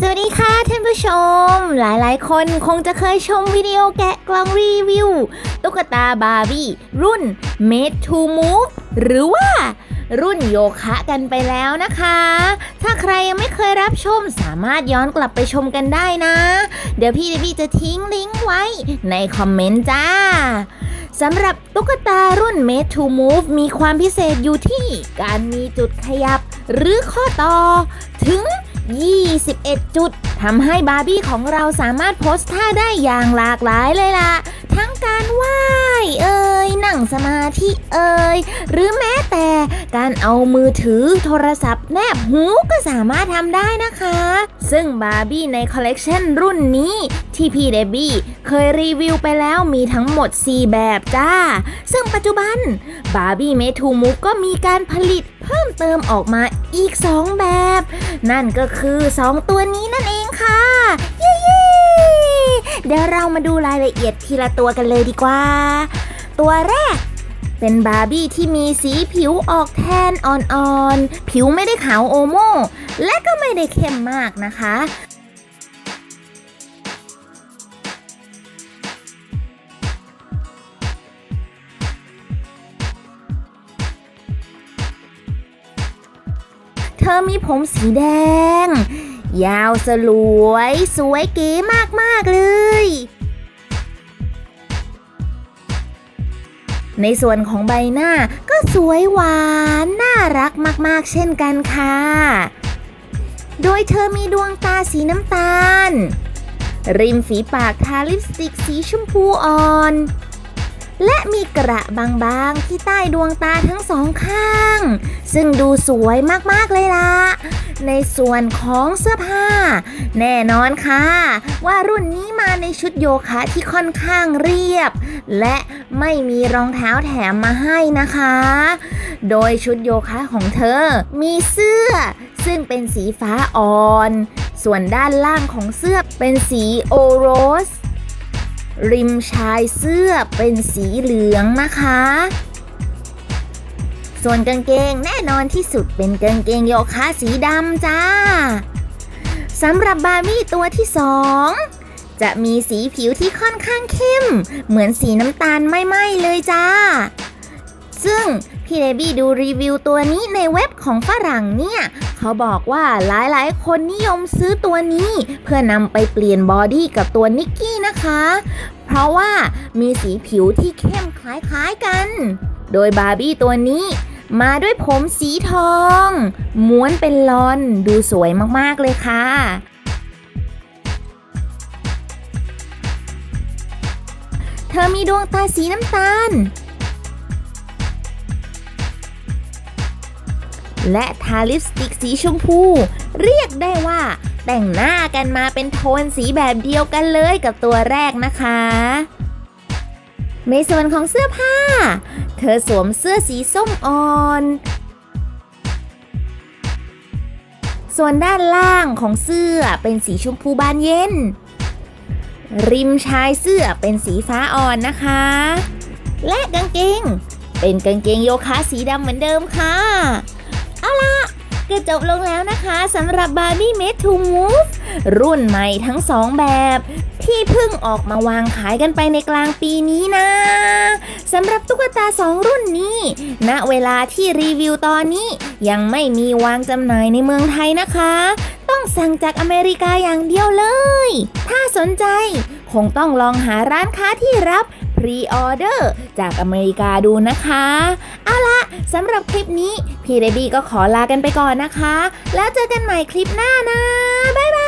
สวัสดีค่ะท่านผู้ชม หลายๆ คนคงจะเคยชมวิดีโอแกะกล่องรีวิว ตุ๊กตาบาร์บี้ รุ่น Made to Move หรือว่ารุ่นโยคะกันไปแล้วนะคะ ถ้าใครยังไม่เคยรับชมสามารถย้อนกลับไปชมกันได้นะ เดี๋ยวพี่เดบี้จะทิ้งลิงก์ไว้ในคอมเมนต์จ้าสำหรับตุ๊กตารุ่น Made to Move มีความพิเศษอยู่ที่ การมีจุดขยับหรือข้อต่อถึง 21 จุดทำให้บาร์บี้ของเราสามารถโพสท่าได้อย่างหลากหลายเลยล่ะ ทั้งการไหว้เอ่ยนั่งสมาธิเอ่ยหรือแม้แต่การเอามือถือโทรศัพท์แนบหูก็สามารถทำได้นะคะ ซึ่งบาร์บี้ในคอลเลกชันรุ่นนี้ที่พี่เดบี้เคยรีวิวไปแล้วมีทั้งหมด 4 แบบจ้า ซึ่งปัจจุบันบาร์บี้เมทูมุกก็มีการผลิตเพิ่มเติมออกมาอีก 2 แบบ นั่นก็คือ 2 ตัวนี้นั่นเองค่ะ เดี๋ยวเรามาดูรายละเอียดทีละตัวกันเลยดีกว่า ตัวแรก เป็นบาร์บี้ที่มีสีผิวออกแทนอ่อนๆ ผิวไม่ได้ขาวโอโม่และก็ไม่ได้เข้มมากนะคะเธอมีผมสีแดง ยาวสลวย สวยเก๋มาก ๆ เลย ในส่วนของใบหน้าก็สวยหวาน น่ารักมากๆ เช่นกันค่ะ โดยเธอมีดวงตาสีน้ำตาล ริมฝีปากทาลิปสติกสีชมพูอ่อน และมีกระบางๆที่ใต้ดวงตาทั้งสองข้าง ซึ่งดูสวยมาก ๆ เลยล่ะ ในส่วนของเสื้อผ้า แน่นอนค่ะ ว่ารุ่นนี้มาในชุดโยคะที่ค่อนข้างเรียบ และไม่มีรองเท้าแถมมาให้นะคะ โดยชุดโยคะของเธอ มีเสื้อ ซึ่งเป็นสีฟ้าอ่อน ส่วนด้านล่างของเสื้อเป็นสีโอโรส ริมชายเสื้อเป็นสีเหลืองนะคะ ส่วนกางเกงแน่นอนที่สุดเป็นกางเกงโยคะสีดำจ้าสำหรับบาร์บี้ตัวที่สองจะมีสีผิวที่ค่อนข้างเข้ม เหมือนสีน้ำตาลไม่ไหม้เลยจ้า ซึ่งพี่เดบี้ดูรีวิวตัวนี้ในเว็บของฝรั่งเนี่ย เขาบอกว่าหลายๆ คนนิยมซื้อตัวนี้ เพื่อนำไปเปลี่ยนบอดี้กับตัวนิกกี้นะคะ เพราะว่ามีสีผิวที่เข้มคล้ายๆกัน โดยบาร์บี้ตัวนี้ มาด้วยผมสีทอง ม้วนเป็นลอนดูสวยมากๆเลยค่ะ เธอมีดวงตาสีน้ำตาล และทาลิปสติกสีชมพู เรียกได้ว่า แต่งหน้ากันมาเป็นโทนสีแบบเดียวกันเลยกับตัวแรกนะคะในส่วนของเสื้อผ้า เธอสวมเสื้อสีส้มอ่อน ส่วนด้านล่างของเสื้อเป็นสีชมพูบานเย็น ริมชายเสื้อเป็นสีฟ้าอ่อนนะคะ และกางเกง เป็นกางเกงโยคะสีดำเหมือนเดิมค่ะเอาล่ะ ก็จบลงแล้วนะคะสำหรับ Barbie Made to Move รุ่นใหม่ทั้งสองแบบ ที่เพิ่งออกมาวางขายกันไปในกลางปีนี้นะสำหรับตุ๊กตาสองรุ่นนี้ ณเวลาที่รีวิวตอนนี้ ยังไม่มีวางจำหน่ายในเมืองไทยนะคะ ต้องสั่งจากอเมริกาอย่างเดียวเลย ถ้าสนใจ คงต้องลองหาร้านค้าที่รับ พรีออเดอร์จากอเมริกาดูนะคะเอาละสำหรับคลิปนี้ พี่เรบี้ก็ขอลากันไปก่อนนะคะ แล้วเจอกันใหม่คลิปหน้านะ บ๊ายบาย